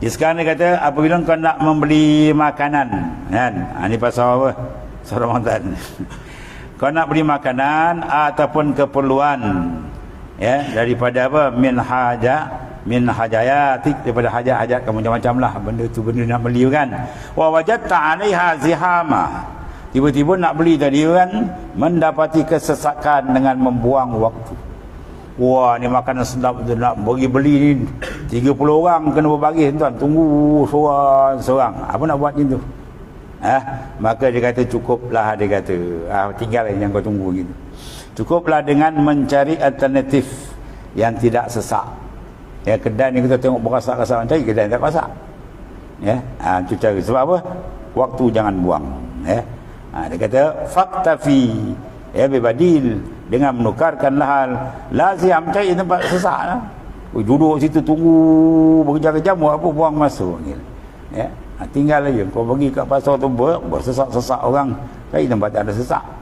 Jadi sekarang dia kata apabila kau nak membeli makanan kan? Ha, ni pasal apa? Pasal Ramadan. Kau nak beli makanan ataupun keperluan ya? Daripada apa? Min haja min hajayatik daripada hajat-hajat kamu macam-macam lah. Benda tu benda nak beli kan? Wa wajadta 'alaiha zihama. Tiba-tiba nak beli tadi kan? Mendapati kesesakan dengan membuang waktu. Wah ni makanan sedap tu nak bagi beli ni 30 orang kena berbagi tuan. Tunggu seorang-seorang apa nak buat macam tu? Eh maka dia kata cukuplah dia kata. Ah tinggal yang kau tunggu gitu cukuplah dengan mencari alternatif yang tidak sesak. Ya kedai ni kita tengok berasak-rasak cari kedai tak rasak ya? Ha, itu cara. Sebab apa? Waktu jangan buang. Ya? Ha, dia kata faktafi ya bebadil. Dengan menukarkan lahal. Lazim cari tempat sesak lah duduk situ tunggu. Berjam-jam buat apa buang masa gitu. ya? Ha, tinggal aja. Kau pergi kat pasar tu ber, bersesak-sesak orang. Cari tempat tak ada sesak